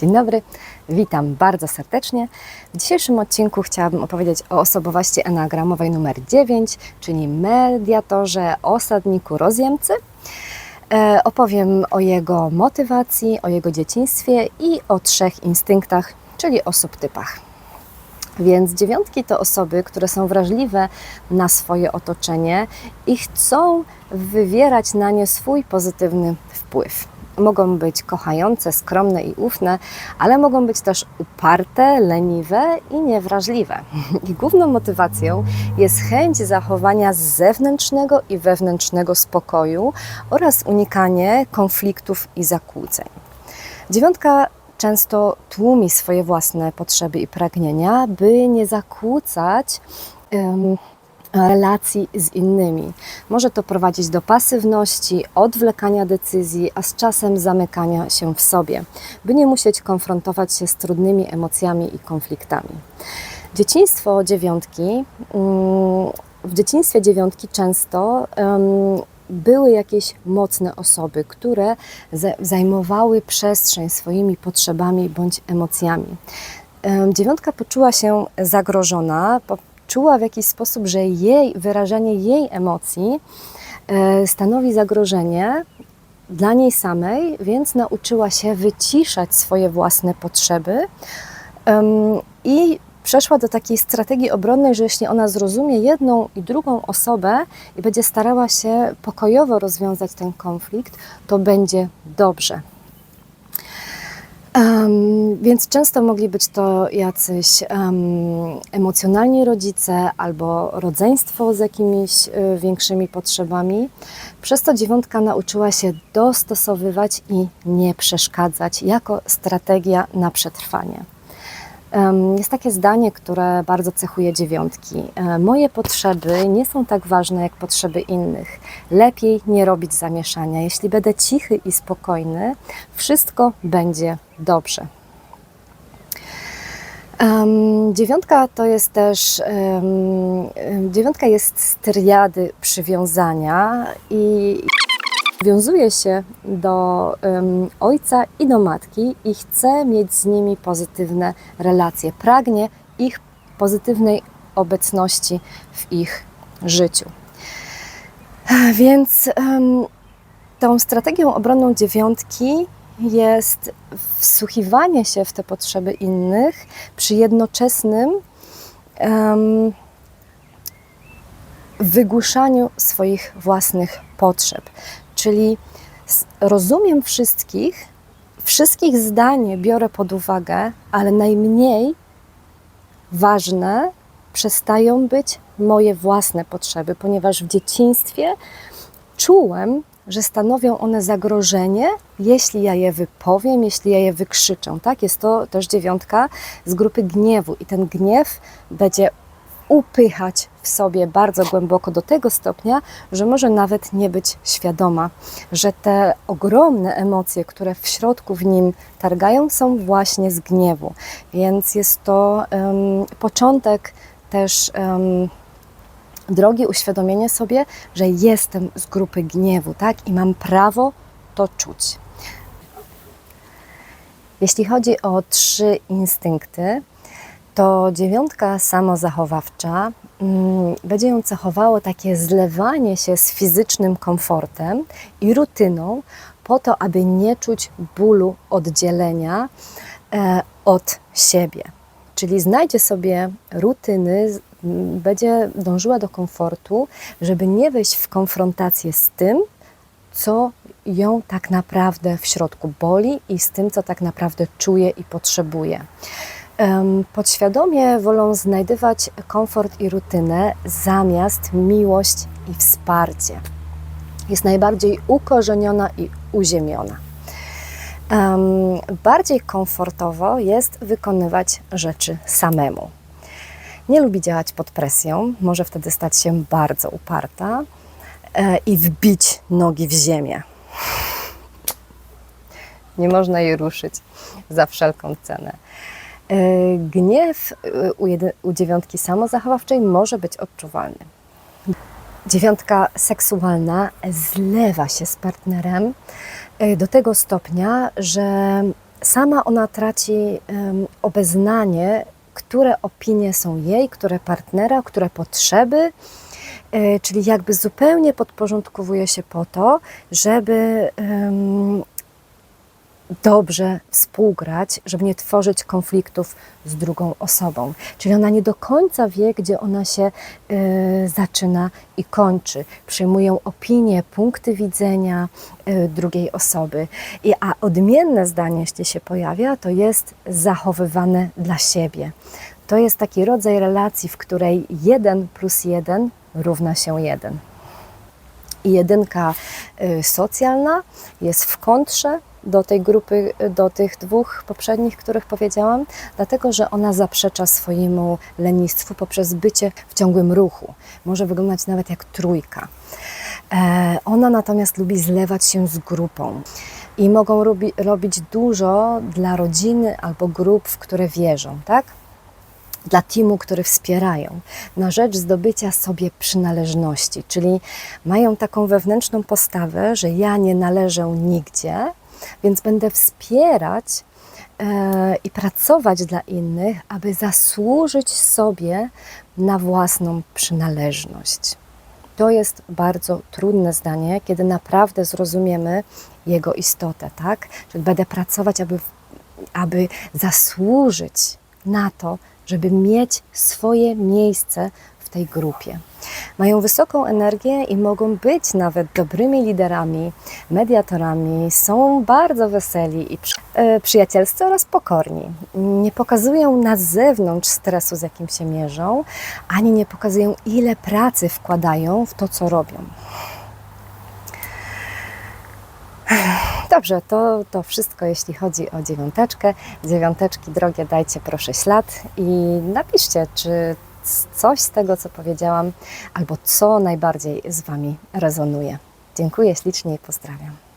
Dzień dobry, witam bardzo serdecznie. W dzisiejszym odcinku chciałabym opowiedzieć o osobowości enagramowej numer 9, czyli mediatorze, osadniku, rozjemcy. E, opowiem o jego motywacji, o jego dzieciństwie i o trzech instynktach, czyli o subtypach. Więc dziewiątki to osoby, które są wrażliwe na swoje otoczenie i chcą wywierać na nie swój pozytywny wpływ. Mogą być kochające, skromne i ufne, ale mogą być też uparte, leniwe i niewrażliwe. I główną motywacją jest chęć zachowania zewnętrznego i wewnętrznego spokoju oraz unikanie konfliktów i zakłóceń. Dziewiątka często tłumi swoje własne potrzeby i pragnienia, by nie zakłócać em, relacji z innymi. Może to prowadzić do pasywności, odwlekania decyzji, a z czasem zamykania się w sobie, by nie musieć konfrontować się z trudnymi emocjami i konfliktami. Dzieciństwo dziewiątki, mm, w dzieciństwie dziewiątki często były jakieś mocne osoby, które za- zajmowały przestrzeń swoimi potrzebami bądź emocjami. Em, Dziewiątka poczuła się zagrożona, poczuła w jakiś sposób, że jej wyrażanie jej emocji e, stanowi zagrożenie dla niej samej, więc nauczyła się wyciszać swoje własne potrzeby i przeszła do takiej strategii obronnej, że jeśli ona zrozumie jedną i drugą osobę i będzie starała się pokojowo rozwiązać ten konflikt, to będzie dobrze. Em, więc często mogli być to jacyś em, emocjonalni rodzice albo rodzeństwo z jakimiś y, większymi potrzebami. Przez to dziewiątka nauczyła się dostosowywać i nie przeszkadzać jako strategia na przetrwanie. Jest takie zdanie, które bardzo cechuje dziewiątki. E, Moje potrzeby nie są tak ważne jak potrzeby innych. Lepiej nie robić zamieszania. Jeśli będę cichy i spokojny, wszystko będzie dobrze. Em, dziewiątka to jest też, em, dziewiątka jest z triady przywiązania i wiązuje się do em, ojca i do matki i chce mieć z nimi pozytywne relacje. Pragnie ich pozytywnej obecności w ich życiu. Więc em, tą strategią obronną dziewiątki jest wsłuchiwanie się w te potrzeby innych przy jednoczesnym em, wygłuszaniu swoich własnych potrzeb. Czyli rozumiem wszystkich, wszystkich zdanie biorę pod uwagę, ale najmniej ważne przestają być moje własne potrzeby, ponieważ w dzieciństwie czułem, że stanowią one zagrożenie, jeśli ja je wypowiem, jeśli ja je wykrzyczę. Tak? Jest to też dziewiątka z grupy gniewu i ten gniew będzie upychać w sobie bardzo głęboko do tego stopnia, że może nawet nie być świadoma, że te ogromne emocje, które w środku w nim targają, są właśnie z gniewu. Więc jest to em, początek też em, drogi uświadomienie sobie, że jestem z grupy gniewu, tak? I mam prawo to czuć. Jeśli chodzi o trzy instynkty, to dziewiątka samozachowawcza mm, będzie ją cechowało takie zlewanie się z fizycznym komfortem i rutyną, po to, aby nie czuć bólu oddzielenia e, od siebie. Czyli znajdzie sobie rutyny, z- m, będzie dążyła do komfortu, żeby nie wejść w konfrontację z tym, co ją tak naprawdę w środku boli i z tym, co tak naprawdę czuje i potrzebuje. Podświadomie wolą znajdywać komfort i rutynę zamiast miłość i wsparcie. Jest najbardziej ukorzeniona i uziemiona. Em, Bardziej komfortowo jest wykonywać rzeczy samemu. Nie lubi działać pod presją, może wtedy stać się bardzo uparta e, i wbić nogi w ziemię. Nie można jej ruszyć za wszelką cenę. E, Gniew e, u, jedy- u dziewiątki samozachowawczej może być odczuwalny. Dziewiątka seksualna zlewa się z partnerem e, do tego stopnia, że sama ona traci obeznanie, które opinie są jej, które partnera, które potrzeby, czyli jakby zupełnie podporządkowuje się po to, żeby dobrze współgrać, żeby nie tworzyć konfliktów z drugą osobą. Czyli ona nie do końca wie, gdzie ona się y, zaczyna i kończy. Przyjmują opinie, punkty widzenia y, drugiej osoby. I, a odmienne zdanie, jeśli się pojawia, to jest zachowywane dla siebie. To jest taki rodzaj relacji, w której jeden plus jeden równa się jeden. I jedynka y, socjalna jest w kontrze do tej grupy, do tych dwóch poprzednich, których powiedziałam, dlatego że ona zaprzecza swojemu lenistwu poprzez bycie w ciągłym ruchu. Może wyglądać nawet jak trójka. E, Ona natomiast lubi zlewać się z grupą i mogą robi, robić dużo dla rodziny albo grup, w które wierzą, tak? dla teamu, który wspierają, na rzecz zdobycia sobie przynależności, czyli mają taką wewnętrzną postawę, że ja nie należę nigdzie, więc będę wspierać e, i pracować dla innych, aby zasłużyć sobie na własną przynależność. To jest bardzo trudne zdanie, kiedy naprawdę zrozumiemy jego istotę, tak? Czyli będę pracować, aby, aby zasłużyć na to, żeby mieć swoje miejsce tej grupie. Mają wysoką energię i mogą być nawet dobrymi liderami, mediatorami, są bardzo weseli i przy, e, przyjacielscy oraz pokorni. Nie pokazują na zewnątrz stresu, z jakim się mierzą, ani nie pokazują, ile pracy wkładają w to, co robią. Dobrze, to, to wszystko jeśli chodzi o dziewiąteczkę. Dziewiąteczki drogie, dajcie proszę ślad i napiszcie, czy coś z tego, co powiedziałam, albo co najbardziej z Wami rezonuje. Dziękuję ślicznie i pozdrawiam.